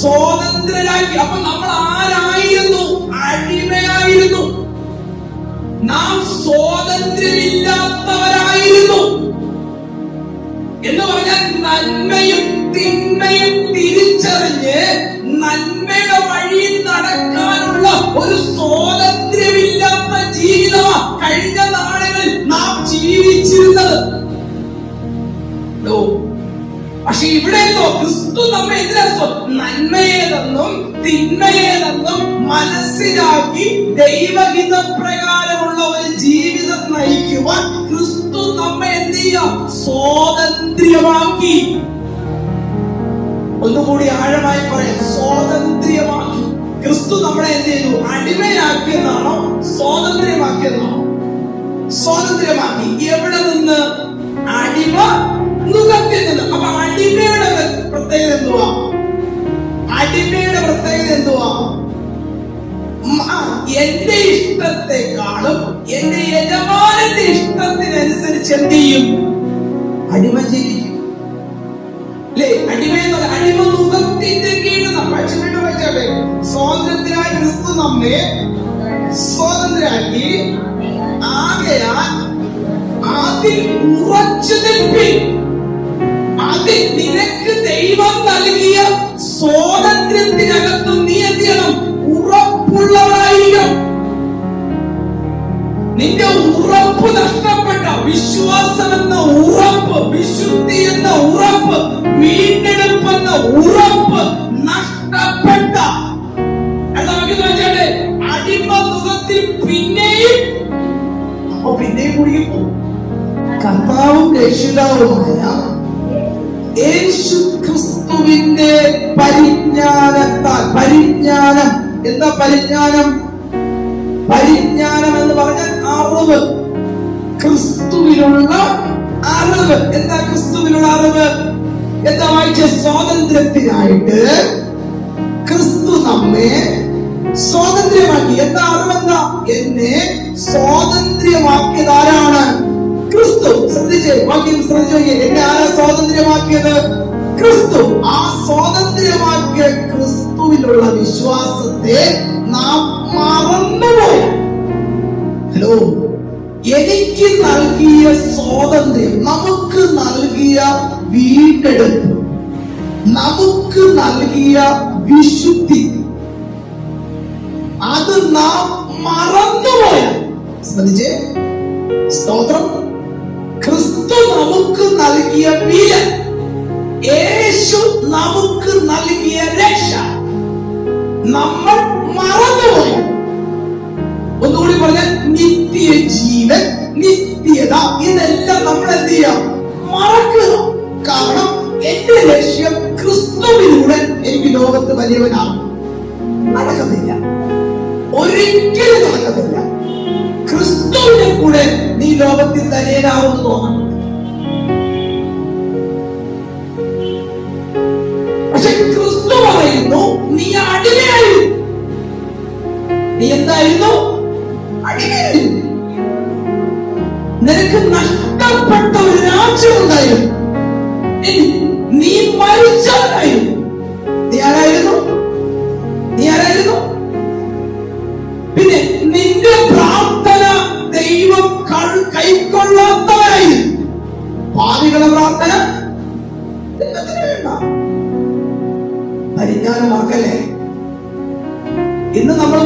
സ്വതന്ത്രരാക്കി. അപ്പൊ നമ്മൾ ആരായിരുന്നു? അടിമയായിരുന്നു. നാം സ്വാതന്ത്ര്യമില്ലാത്തവരായിരുന്നു എന്ന് പറഞ്ഞാൽ നന്മയും തിന്മയും തിരിച്ചറിഞ്ഞ് നന്മയുടെ വഴിയിൽ നടക്കാനുള്ള ഒരു സ്വാതന്ത്ര്യമില്ലാത്ത ജീവിതമാണ് കഴിഞ്ഞ നാളുകളിൽ നാം ജീവിച്ചിരുന്നത്. പക്ഷെ ഇവിടെ ക്രിസ്തു നമ്മെ എന്തിനാ നന്മയേതെന്നും തിന്മയേതെന്നും മനസ്സിലാക്കി ദൈവഹിത പ്രകാരമുള്ള ഒരു ജീവിതം നയിക്കുവാൻ ക്രിസ്തു നമ്മെ എന്ത് ചെയ്യാം സ്വാതന്ത്ര്യമാക്കി. ഒന്നുകൂടി ആഴമായി പറയാം. സ്വാതന്ത്ര്യമാക്കി. ക്രിസ്തു നമ്മളെ എന്ത് ചെയ്തു? അടിമയാക്കിയെന്നാണോ സ്വാതന്ത്ര്യമാക്കിയെന്നാണോ സ്വാതന്ത്ര്യമാക്കി. എവിടെ നിന്ന്? അടിമ നുകത്തിൽ അപ്പൊ അടിമയുടെ പ്രത്യേകത എന്തുവാ? അടിമയുടെ പ്രത്യേകത എന്തുവാ? എന്റെ ഇഷ്ടത്തെക്കാളും എന്റെ യജമാനന്റെ ഇഷ്ടത്തിനനുസരിച്ച് എന്ത് ചെയ്യും? അടിമ ജീവിക്കും. അല്ലേ? അടിമ എന്ന് അടിമ മുഖത്തിന്റെ കീഴിൽ പക്ഷിട്ട് വെച്ചാട്ടെ സ്വാതന്ത്ര്യത്തിനായി ക്രിസ്തു നമ്മെ സ്വാതന്ത്ര്യാക്കി ആകയാൽ അതിൽ ഉറച്ചു നിൽപ്പിൻ. അതിൽ നിനക്ക് ദൈവം നൽകിയ സ്വാതന്ത്ര്യത്തിനകത്ത് നീ എന്ത് ചെയ്യണം? ഉറപ്പുള്ളവരായിരിക്കണം നിന്റെ ഉറപ്പ് നഷ്ടപ്പെട്ട വിശ്വാസം എന്ന ഉറപ്പ് വിശുദ്ധി എന്ന ഉറപ്പ് വീണ്ടെടുപ്പ് എന്ന ഉറപ്പ് നഷ്ടപ്പെട്ട. അടിമ മുഖത്തിൽ പിന്നെയും പിന്നെയും കുടുങ്ങി കർത്താവും രക്ഷിതാവുമായ യേശു ക്രിസ്തുവിന്റെ പരിജ്ഞാനത്താൽ പരിജ്ഞാനം. എന്താ പരിജ്ഞാനം? പരിജ്ഞാനം എന്ന് പറഞ്ഞാൽ അറിവ്. ക്രിസ്തുവിലുള്ള അറിവ്. എന്താ ക്രിസ്തുവിലുള്ള അറിവ്? എന്താ വായിച്ച സ്വാതന്ത്ര്യത്തിനായിട്ട് ക്രിസ്തു നമ്മെ സ്വാതന്ത്ര്യമാക്കി. എന്താ അറിവെന്താ? എന്നെ സ്വാതന്ത്ര്യമാക്കിയത് ആരാണ് ക്രിസ്തു ശ്രദ്ധിച്ച് വാക്യം ശ്രദ്ധിച്ചു എന്നെ ആരാ സ്വാതന്ത്ര്യമാക്കിയത്? ക്രിസ്തു. ആ സ്വാതന്ത്ര്യമാക്കിയ ക്രിസ്തുവിലുള്ള വിശ്വാസത്തെ നാം മറന്നുപോയി. ഹലോ എനിക്ക് നൽകിയ സ്വാതന്ത്ര്യം നമുക്ക് നൽകിയ വീണ്ടെടുപ്പ് നമുക്ക് നൽകിയ വിശുദ്ധി അത് നാം മറന്നുപോയ. ശ്രദ്ധിച്ചേ? സ്തോത്രം. ക്രിസ്തു നമുക്ക് നൽകിയ വില. യേശു നമുക്ക് നൽകിയ രക്ഷ. നമ്മൾ മറന്നുപോയി. ഒന്നുകൂടി പറഞ്ഞ നിത്യ ജീവൻ നിത്യത ഇതെല്ലാം നമ്മൾ എന്ത് ചെയ്യാം? മറക്കുക. കാരണം എന്റെ ലക്ഷ്യം ക്രിസ്തുവിലൂടെ എനിക്ക് ലോകത്ത് വലിയവനാണ്. നടക്കുന്നില്ല ഒരിക്കലും നടക്കുന്നില്ല ക്രിസ്തുവിനെ കൂടെ ലോകത്തിൽ ധനേനാവുമെന്ന് തോന്നുന്നു പക്ഷെ ക്രിസ്തു പറയുന്നു നീ അടിമയായിരുന്നു നീ എന്തായിരുന്നു? അടിമയായിരുന്നു നിനക്ക് നഷ്ടപ്പെട്ട ഒരു രാജ്യം ഉണ്ടായിരുന്നു. നീ മരിച്ചവനായിരുന്നു.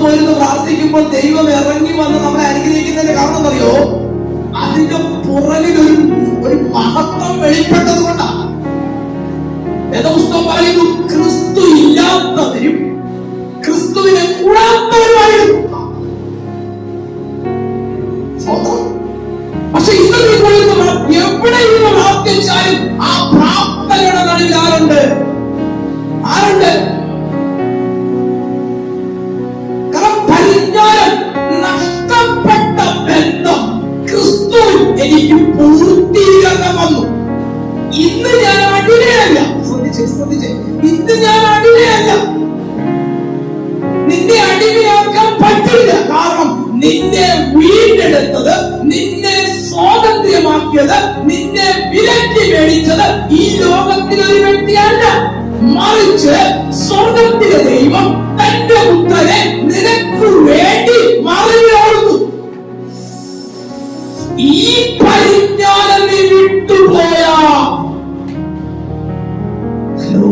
പോയിരുന്ന് പ്രാർത്ഥിക്കുമ്പോൾ ദൈവം ഇറങ്ങി വന്ന് നമ്മളെ അനുഗ്രഹിക്കുന്നതിന്റെ കാരണം അറിയോ അതിന്റെ പുറകിൽ ഒരു ഒരു മഹത്വം വെളിപ്പെട്ടത് കൊണ്ടാണ് പറയുന്നു ക്രിസ്തു ഇല്ലാത്തവരും ക്രിസ്തുവിനെ കൂടാത്തവരുമായിരുന്നു. എവിടെയും പ്രാർത്ഥിച്ചാലും ആ പ്രാപ്തയുടെ നടുവിൽ ആരുണ്ട്? ആരുണ്ട്? നഷ്ടപ്പെട്ട ബന്ധം ക്രിസ്തു എനിക്ക് പൂർത്തീകരണം ഇന്ന് ഞാൻ അടിമയല്ല. ശ്രദ്ധിച്ചേ ഇന്ന് ഞാൻ അടിമയല്ല. നിന്നെ അടിമയാക്കാൻ പറ്റില്ല. കാരണം നിന്നെ വീണ്ടെടുത്തത് നിന്നെ സ്വാതന്ത്ര്യമാക്കിയത് നിന്നെ വിലക്കി മേടിച്ചത് ഈ ലോകത്തിലെ ഒരു വ്യക്തിയല്ല. മറിച്ച് സ്വർഗത്തിലെ ദൈവം തന്റെ പുത്രനെ നിനക്ക് വേണ്ടി മറിഞ്ഞോടുന്നു ഈ പരിജ്ഞാനം നീ വിട്ടുപോയാ. ഹലോ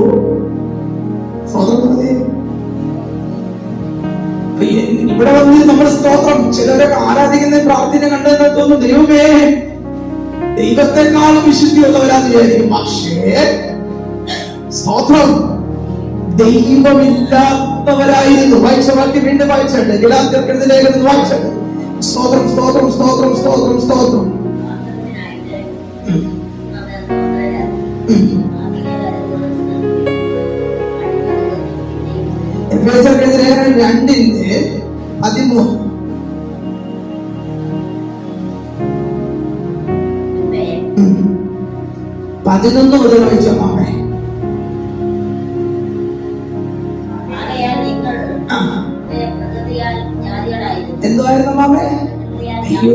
ഇവിടെ വന്ന് നമ്മൾ സ്തോത്രം. ചിലരൊക്കെ ആരാധിക്കുന്ന പ്രാർത്ഥന കണ്ടെന്ന് തോന്നുന്നു ദൈവമേ ദൈവത്തെക്കാളും വിശുദ്ധിയുള്ളവരാന്ന് വിചാരിക്കും. പക്ഷേ സ്തോത്രം ദൈവമില്ലാത്തവരായിരുന്നു. വായിച്ച വാക്യം വീണ്ടും വായിച്ചിട്ട്. ഗലാത്യർക്കെഴുതി ലേഖനം വായിച്ചിട്ടുണ്ട് സ്തോത്രം സ്തോത്രം സ്തോത്രം സ്തോത്രം സ്തോത്രം. രണ്ടിന്റെ പതിമൂന്ന്. പതിനൊന്ന് മുതൽ വായിച്ച മാമേ. മാമേ അയ്യോ.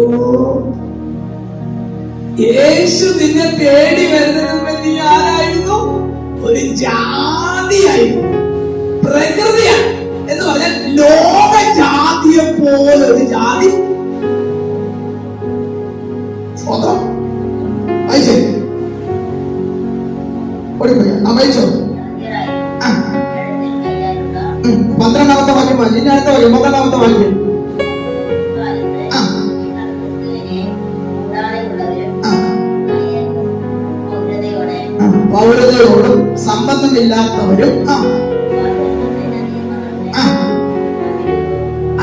യേശു നിന്നെ തേടി വരുന്നതിന് മുമ്പ് നീ ആരായിരുന്നു ഒരു ജാതിയായിരുന്നു. പ്രകൃതിയാണ് എന്ന് പറഞ്ഞാൽ ലോക ജാതിയെ പോലെ ഒരു ജാതി. സ്വതം വായിച്ചേ. ഓടിപ്പോയി ഉം. പന്ത്രണ്ടാമത്തെ വാക്യം പറഞ്ഞു. ഇനി അടുത്ത വാക്യം പന്ത്രണ്ടാമത്തെ വാക്യം. സംബന്ധമില്ലാത്തവരും ആ.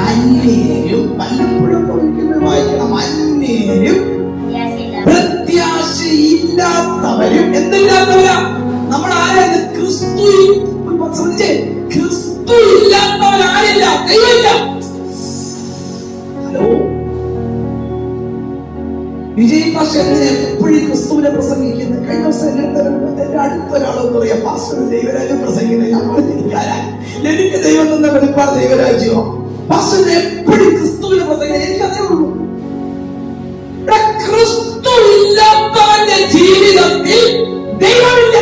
അന്യരും പലപ്പോഴും വായിക്കണം. അന്യരും പ്രത്യാശയില്ലാത്തവരും എന്തില്ലാത്തവരാ? നമ്മൾ ആരായത് ക്രിസ്തു ശ്രദ്ധിച്ചേ. ക്രിസ്തു ഇല്ലാത്തവരാരില്ല ദൈവമില്ല. ഹലോ. വിജയ് പക്ഷേ ദൈവം തന്ന വെളിപ്പാട് ദൈവരാജ്യമോ പാസ്റ്റർ എപ്പോഴും ക്രിസ്തുവിനെ പ്രസംഗിക്കാൻ എനിക്കതേ ഉള്ളൂ ക്രിസ്തു ഇല്ലാത്തവന്റെ ജീവിതത്തിൽ ദൈവമില്ല.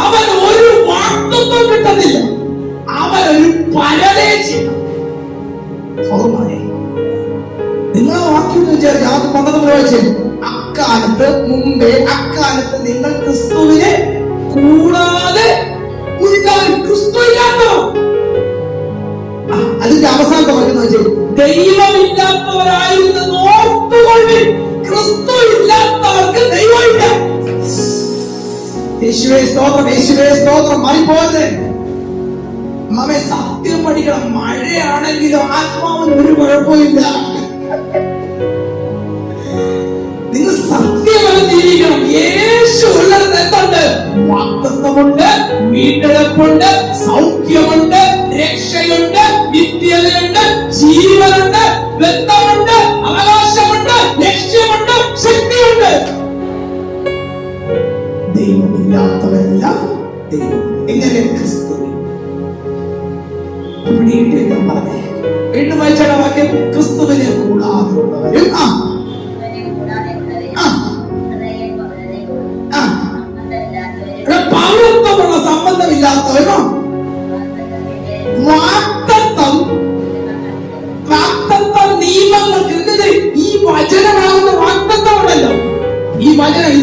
അവൻ ഒരു വാക്തത്വം കിട്ടുന്നില്ല. അവൻ ഒരു പരദേശി നിങ്ങളെ വാക്യം വിചാരിച്ചു അത് പന്ത്രണ്ട് വായിച്ചേ അക്കാലത്ത് മുമ്പേ അക്കാലത്ത് നിങ്ങൾ ക്രിസ്തുവിനെ കൂടാതെ ഉള്ളവർ ക്രിസ്തു ഇല്ലാത്തവർ ആ, അതിന്റെ അവസാനത്തെ വാക്യം എന്ന് വെച്ചാൽ ദൈവമില്ലാത്തവരായിരുന്നു ഓർത്തുകൊള്ളിൽ ക്രിസ്തു ഇല്ലാത്തവർക്ക് ദൈവമില്ല. യേശുവേ സ്തോത്രം യേശുവേ സ്തോത്രം. മറിപ്പോയത് നമ്മെ സത്യം പഠിക്കണം. മഴയാണെങ്കിലും ആത്മാവിന് ഒരു കുഴപ്പമില്ല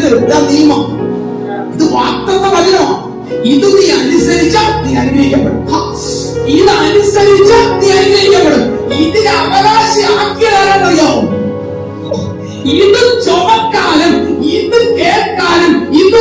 വചനം ഇത് നിയമം. ഇത് വാക്തത്വ വചനമാണ് ഇത് നീ അനുസരിച്ച നീ അനുഗ്രഹിക്കപ്പെടും. ഇത് അനുസരിച്ച നീ അനുഗ്രഹിക്കപ്പെടും. ഇതിന് അവകാശിയാക്കിയതാരെന്നറിയാമോ ഇത് ചുമക്കാനും ഇത് കേൾക്കാനും ഇത്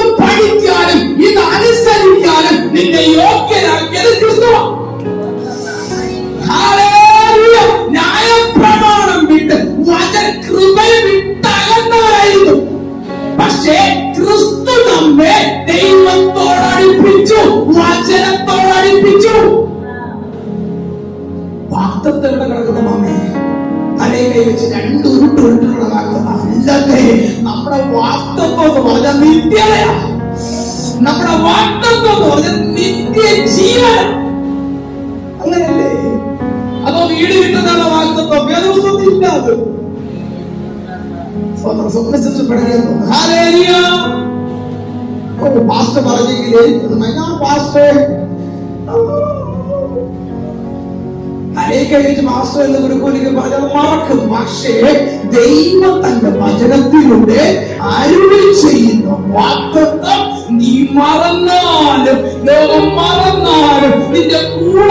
ഇവിടെ കിടക്കുന്ന മാമേ. തലയിൽ വെച്ച് രണ്ട് ഉരുട്ട് ഉരുട്ടുള്ള വാക്തത്വം അല്ലല്ലേ നമ്മുടെ വാക്തത്വം എന്ന് പറഞ്ഞ നിത്യതയാ നമ്മുടെ വാക്തത്വം എന്ന് പറഞ്ഞ നിത്യ ജീവൻ അങ്ങനല്ലേ അതോ വീട് കിട്ടുന്നതാണ് വാക്തത്വം വേദപുസ്തകത്തിൽ ഇല്ല പാസ്റ്റർ പറഞ്ഞെങ്കിൽ എനിക്ക് പാസ്റ്റർ തലയിൽ മാസ്റ്റർ വചനത്തിലൂടെ അരുളി ചെയ്യുന്ന. വാക്തത്വം നീ മറന്നാലും ലോകം മറന്നാലും നിന്റെ കൂടെ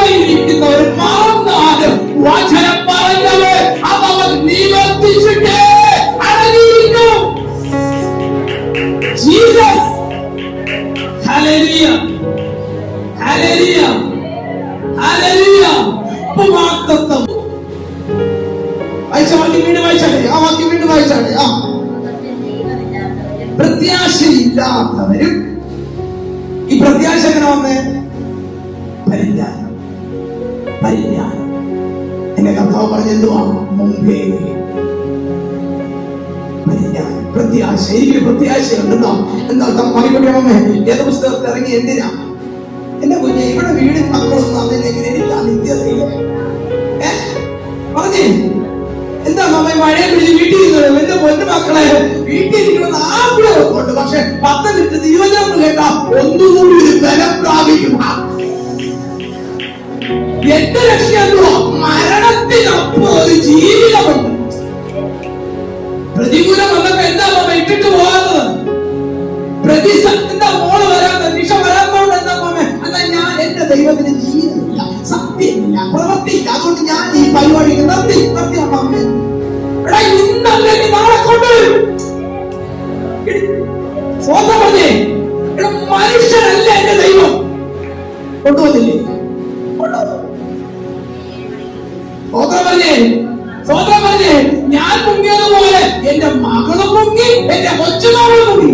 മറുപടി അമ്മേ ഏത് പുസ്തകത്തിൽ ഇറങ്ങി? എന്തിനാ? എന്റെ കുഞ്ഞെ ഇവിടെ വീടും മക്കളൊന്നും അതില്ലെങ്കിൽ എനിക്ക് എന്താ നമ്മ മഴയെ പിടിച്ച് വീട്ടിൽ ഇരുന്നത്? എന്റെ പൊന്നു മക്കളെ വീട്ടിൽ ഇരിക്കണമെന്ന് ആഗ്രഹം കൊണ്ട് പക്ഷെ പത്തനംതിട്ട തിരുവനന്തപുരം കേട്ട ഒന്നുകൂടി ഒരു ബലം പ്രാപിക്കും. എന്റെ ലക്ഷ്യം മരണത്തിനപ്പുറം ഒരു ജീവിതമുണ്ട്. പ്രതികൂലം വന്നപ്പോ എന്താ മാമ ഇട്ടിട്ട് പോകാത്തത് മോൾ വരാൻ ഞാൻ എന്റെ ഞാൻ ഈ നാളെ എന്റെ ദൈവം? മുങ്ങിയതുപോലെ എന്റെ മകളും മുങ്ങി എന്റെ കൊച്ചുമകളും മുങ്ങി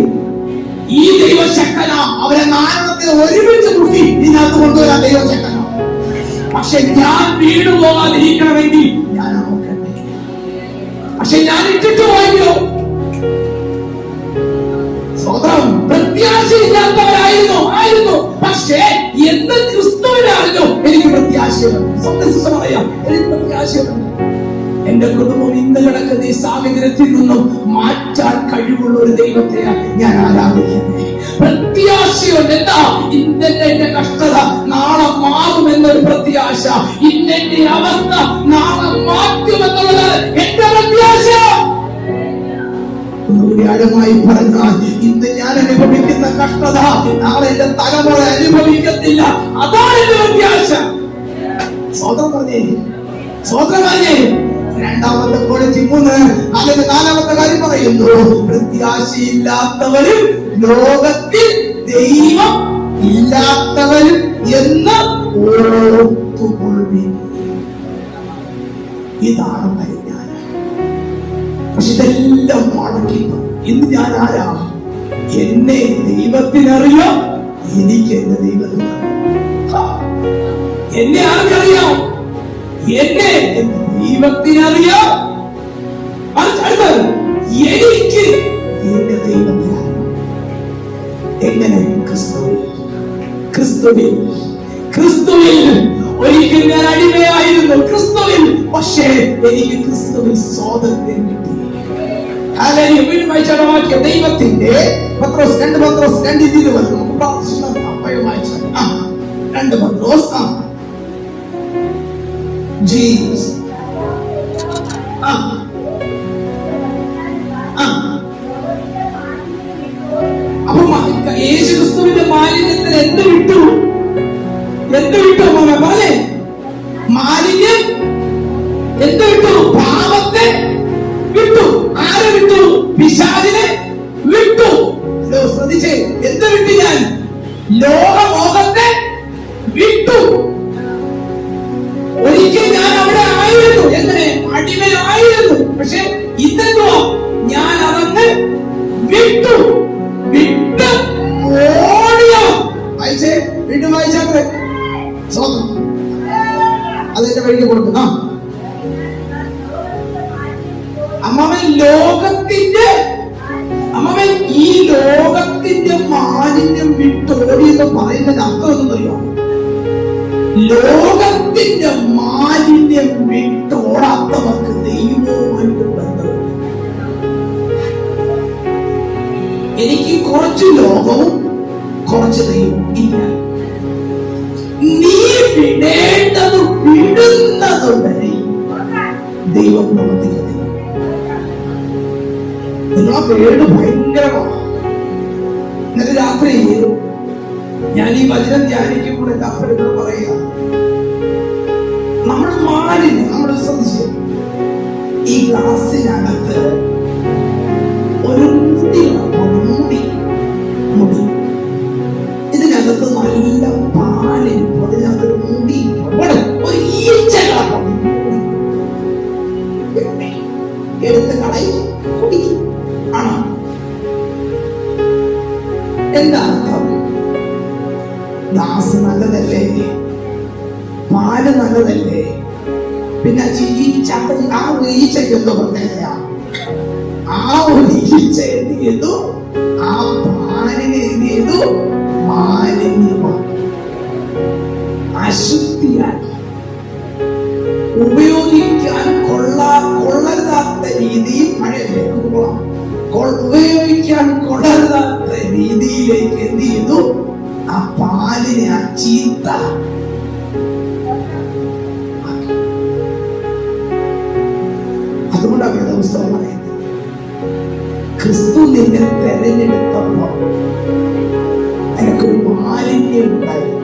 ഈ ദൈവശക്തന. അവരെ നാരണത്തിന് ഒരുമിച്ച് കൂട്ടി ഇതിനകത്ത് കൊണ്ടുവരാൻ ദൈവശക്തന. പക്ഷെ ഞാൻ വീണു പോകാതിരിക്കണമെങ്കിൽ ഞാൻ പക്ഷെ ഞാൻ ഇട്ടിട്ട് പോയെങ്കിലോ സ്വതം പ്രത്യാശയില്ലാത്തവരായിരുന്നു. ആയിരുന്നു. പക്ഷേ എന്ത് ക്രിസ്തുവിനായിരുന്നു എനിക്ക് പ്രത്യാശയുണ്ട് സ്വന്തം പറയാം. എനിക്ക് പ്രത്യാശയുണ്ട് എന്റെ കുടുംബം ഇന്ന് കിടക്കുന്ന ഈ സാഹചര്യത്തിൽ നിന്നും മാറ്റാൻ കഴിവുള്ള ഒരു ദൈവത്തെയാണ് ഞാൻ ആരാധിക്കുന്നത്. പ്രത്യാശയുണ്ട് എന്താ? ഇന്നത്തെ കഷ്ടത നാളെ മാറുമെന്നൊരു പ്രത്യാശ. ഇന്നെന്റെ അവസ്ഥ നാളെ മാറ്റുമെന്നുള്ളത് എന്റെ പ്രത്യാശ. ആഴമായി പറഞ്ഞാൽ ഇന്ന് ഞാൻ അനുഭവിക്കുന്ന കഷ്ടത നാളെ എന്റെ തലമുറ അനുഭവിക്കത്തില്ല. അതാണ് എന്റെ വ്യത്യാസം സ്വതം പറഞ്ഞേ. സ്വതം പറഞ്ഞേ. രണ്ടാമത്തെ കോളേജ് മൂന്ന്. അല്ലെങ്കിൽ നാലാമത്തെ കാര്യം പറയുന്നു. പ്രത്യാശയില്ലാത്തവരും ലോകത്തിൽ ദൈവം ഇല്ലാത്തവരും എന്ന് ഓർത്തുകൊള്ളി ഇതാണ് പരിജ്ഞാനം. പക്ഷെ ഇതെല്ലാം മടക്കി ഇന്ന് ഞാൻ ആരാ? എന്നെ ദൈവത്തിനറിയാം? എനിക്ക് എന്റെ ദൈവത്തിനറിയാം. എന്നെ ആർക്കറിയാം? എന്നെ ദൈവത്തിനറിയാം അടുത്ത- അടുത്തത് എനിക്ക് എന്റെ ദൈവത്തിനറിയാം എങ്ങനെ ക്രിസ്തുവിൽ? ക്രിസ്തുവിൽ. ക്രിസ്തുവിൽ ഒരിക്കൽ ഞാൻ അടിമയായിരുന്നു. ക്രിസ്തുവിൽ. പക്ഷേ എനിക്ക് ക്രിസ്തുവിൽ സ്വാതന്ത്ര്യം കിട്ടി. വായിച്ചാലോ ദൈവത്തിന്റെ പത്രോസ് രണ്ട് പത്രോസ് രണ്ട് ഇരുപത് നമുക്ക് പ്രാർത്ഥിച്ചു അപ്പയോ രണ്ട് പത്രോസ്. ജീസസ് യേശു ക്രിസ്തുവിന്റെ മാലിന്യത്തിൽ എന്ത് വിട്ടു? എന്ത് വിട്ടു മാമ പറഞ്ഞേ. മാലിന്യം എന്ത് വിട്ടു? പാപത്തെ വിട്ടു. ആരെ വിട്ടു? പിശാചിനെ വിട്ടു. ശ്രദ്ധിച്ചേ. എന്ത് വിട്ടു ഞാൻ? ലോകമോഹത്തെ വിട്ടു. ഒരിക്കൽ ഞാൻ അവിടെ ആയിരുന്നു. എങ്ങനെ? അടിമയായിരുന്നു. പക്ഷെ ഇതെന്തോ? ഞാൻ അതങ്ങ് വിട്ട്. അതെന്റെ കൊടുക്കുന്ന. കൊടുക്കും അമ്മവൻ ലോകത്തിന്റെ അമ്മവൻ ഈ ലോകത്തിന്റെ മാലിന്യം വിട്ടോടി എന്ന് പറയുന്നതിന് അർത്ഥം എന്തെന്നറിയോ ലോകത്തിന്റെ മാലിന്യം വിട്ടോടാത്തവർക്ക് ദൈവവുമായിട്ട് എനിക്ക് കുറച്ച് ലോകവും കുറച്ച് ദൈവം ഇല്ല. നീ വിടേണ്ടത് ഭയങ്കരമാണ്. രാത്രി ഞാൻ ഈ വചനം ധ്യാനിക്കുമ്പോൾ എന്റെ അപ്പനോട് പറയുക നമ്മുടെ മാലിന് നമ്മൾ ശ്രദ്ധിച്ചു ഈ ഗ്ലാസിനകത്ത് ഒരു ഒരു മുടി മുടി. ഇതിനകത്ത് നല്ല പാലിരിപ്പും അതിനകത്തൊരു മുടി ഇവിടെ ഒരു ഈച്ച കിടപ്പുണ്ട്. മുടി. എടുത്ത് കളയും കുടിക്കും ആണോ എന്താ അർത്ഥം നല്ലതല്ലേ പാൽ നല്ലതല്ലേ പിന്നെ ഈച്ച ആ ഈച്ചയ്ക്ക് എന്തോ പ്രത്യേകത ആ ഒരു ഈച്ച ആ പാലിനെ രീതിയിൽ മഴയിലേക്ക് പോകാം. ഉപയോഗിക്കാൻ കൊള്ളരുതാത്ത രീതിയിലേക്ക് എന്ത് ചെയ്തു? ആ പാലിനെ ആ ചീത്ത. അതുകൊണ്ടാണ് വേദപുസ്തകം പറയുന്നത്. ക്രിസ്തു നിന്നെ തെരഞ്ഞെടുത്തപ്പോ എനിക്കൊരു മാലിന്യം ഉണ്ടായിരുന്നു.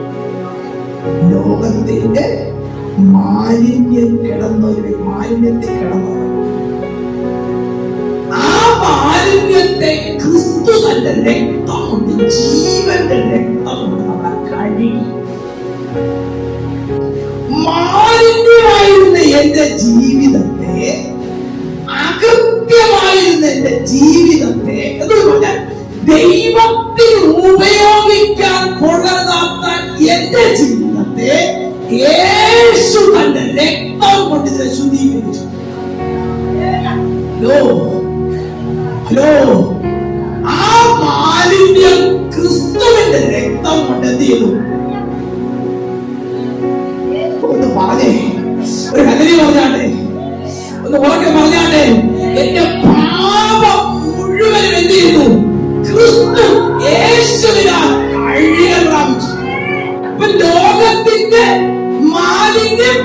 ലോകത്തിന്റെ മാലിന്യം കിടന്നൊരു മാലിന്യത്തിൽ മാലിന്യത്തെ ക്രിസ്തു തന്റെ രക്തം കൊണ്ട് ജീവന്റെ രക്തം കൊണ്ട് നമ്മളെ കഴുകി മാലിന്യമായിരുന്ന എന്റെ ജീവിതത്തെ അകൃത്യമായിരുന്ന എന്റെ ജീവിതത്തെ എന്ന് പറഞ്ഞാൽ ദൈവത്തിന് ഉപയോഗിക്കാൻ കൊള്ളതാത്ത എന്റെ ജീവിതത്തെ യേശു തന്റെ രക്തം കൊണ്ട് ശുദ്ധീകരിച്ചു. ഹലോ? ഹലോ? മാലിന്യം ക്രിസ്തുവിന്റെ രക്തം കൊണ്ട് എന്ത് ചെയ്തു ഒന്ന് പറഞ്ഞേ. ഒരു കഥലി പറഞ്ഞാട്ടെ. ഒന്ന് ഉറക്കെ പറഞ്ഞാട്ടെ. എന്റെ പാപം മുഴുവനും എന്ത് ചെയ്തു? ക്രിസ്തു യേശുവിനാൽ പ്രാപിച്ചു അപ്പൊ ലോകത്തിന്റെ മാലിന്യം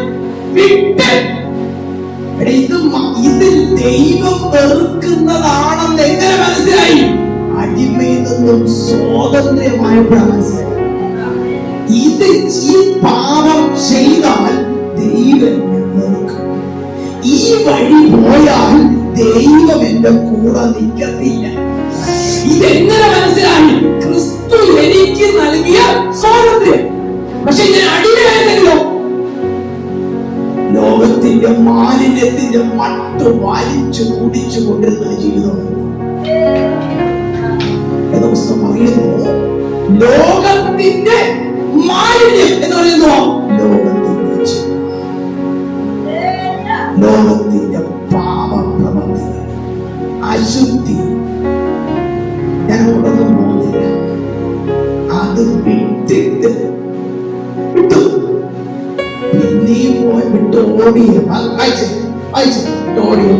വിട്ട്. ഇത് ഇത് ദൈവം വെറുക്കുന്നതാണെന്ന് എങ്ങനെ മനസ്സിലായി? അടിമയിൽ നിന്നും സ്വാതന്ത്ര്യമായപ്പോഴാണ് മനസ്സിലായി ഇത് ഈ പാപം ചെയ്താൽ ദൈവം എന്നെ ഈ വഴി പോയാൽ ദൈവം എന്റെ കൂടെ നിൽക്കത്തില്ല. ഇതെങ്ങനെ മനസ്സിലായി? ക്രിസ്തു എനിക്ക് നൽകിയ സ്വാതന്ത്ര്യം. പക്ഷെ ഞാൻ അടിമയായിരുന്നെങ്കിലോ ലോകത്തിന്റെ മാലിന്യത്തിന്റെ മട്ട് വലിച്ചു കുടിച്ചു കൊണ്ടിരുന്ന ഒരു പറയുന്നു ലോകത്തിന്റെ മാലിന്യം എന്ന് പറയുന്നു ലോകത്തിന്റെ. ലോകത്തിന്റെ പാപപ്രവൃത്തി. അശുദ്ധി. ഞാൻ ഉടന്നു പോകുന്നില്ല അത് വിട്ടിട്ട് വിട്ടു. പിന്നെയും പോയി വിട്ട് ഓടിയ ഓടിയ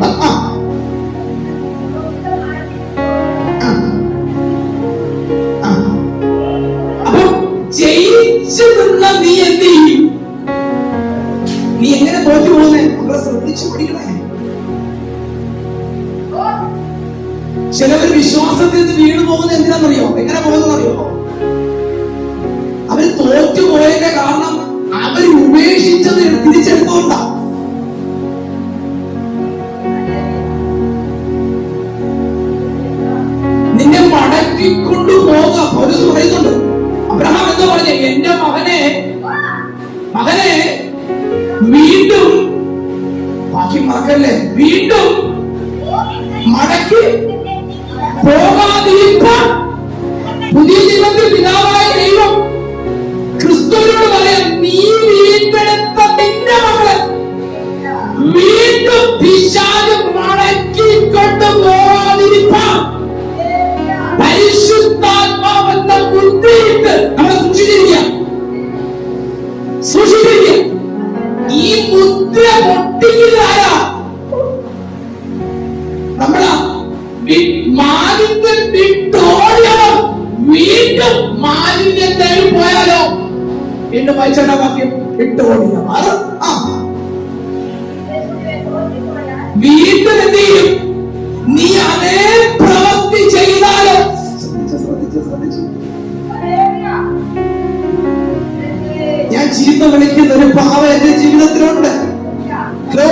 വിട്ടോടിയവർ പോയാലോ? വീണ്ടും വായിച്ചാ വാക്യം വിട്ടു ആ. വീണ്ടും എന്ത് ചെയ്യും? നീ അതേ പ്രവൃത്തി ചെയ്താലോ ഞാൻ ചീത്ത വിളിക്കുന്ന ഒരു പാവ എന്റെ ജീവിതത്തിലുണ്ട്. ഹലോ?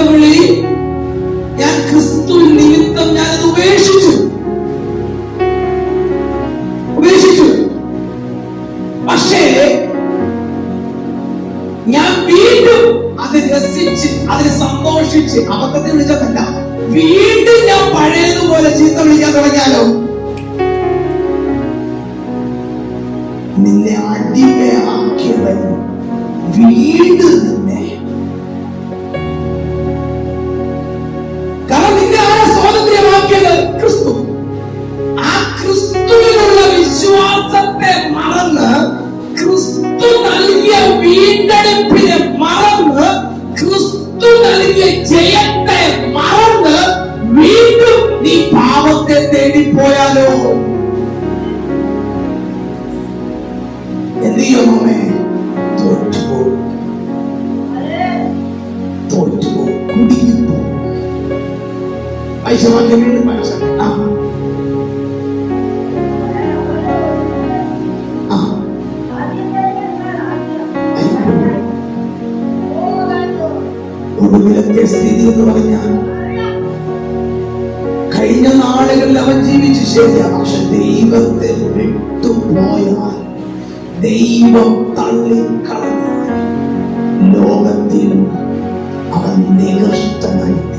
ഈ ഞാൻ ക്രിസ്തു നിമിത്തം ഞാനത് ഉപേക്ഷിച്ചു. ഉപേക്ഷിച്ചു. പക്ഷേ ഞാൻ വീണ്ടും അത് രസിച്ച് അതിന് സന്തോഷിച്ച് അബദ്ധത്തിൽ വിളിച്ചതല്ല. വീണ്ടും ഞാൻ പഴയതുപോലെ ചീത്ത വിളിക്കാൻ തുടങ്ങിയാലോ? നിന്നെ അടിമയാക്കിയവൻ വീണ്ടും ഒടുവിലത്തെ സ്ഥിതി എന്ന് പറഞ്ഞാൽ കഴിഞ്ഞ നാളുകളിൽ അവൻ ജീവിച്ചു ശരിയാ പക്ഷെ ദൈവത്തെ വിട്ടുപോയാൽ ദൈവം തള്ളിക്കളഞ്ഞ ലോകത്തിലും അവൻ നികഷ്ടനായി.